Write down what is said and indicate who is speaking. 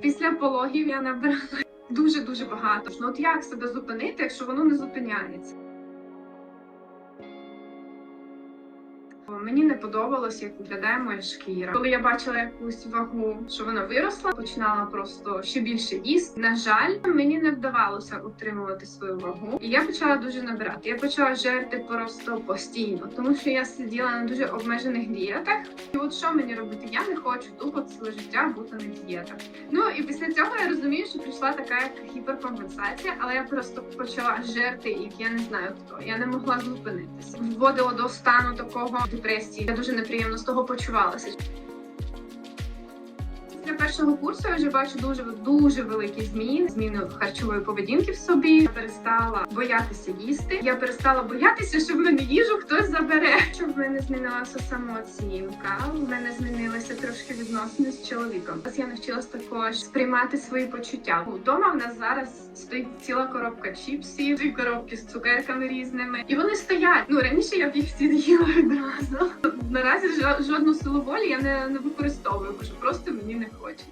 Speaker 1: Після пологів я набрала дуже дуже багато. Ну от як себе зупинити, якщо воно не зупиняється? Мені не подобалось, як виглядає моя шкіра. Коли я бачила якусь вагу, що вона виросла, починала просто ще більше їсти. На жаль, мені не вдавалося утримувати свою вагу, і я почала дуже набирати. Я почала жерти просто постійно, тому що я сиділа на дуже обмежених дієтах. І от що мені робити? Я не хочу тупо ціле життя бути на дієтах. Ну і після цього я розумію, що прийшла така як гіперкомпенсація, але я просто почала жерти, як я не знаю хто. Я не могла зупинитися. Вводила до стану такого депресії. Я дуже неприємно з того почувалася. Після першого курсу я вже бачу дуже дуже великі зміни, зміни харчової поведінки в собі. Я перестала боятися їсти. Я перестала боятися, що в мене їжу хтось забере. Щоб в мене змінилася самооцінка. В мене змінилися трошки відносини з чоловіком. Зараз я навчилась також сприймати свої почуття. Вдома в нас зараз стоїть ціла коробка чіпсів, дві коробки з цукерками різними, і вони стоять. Ну раніше я б їх всі з'їла відразу. Наразі жо- жодну силу волі я не, не використовую, бо просто мені не What?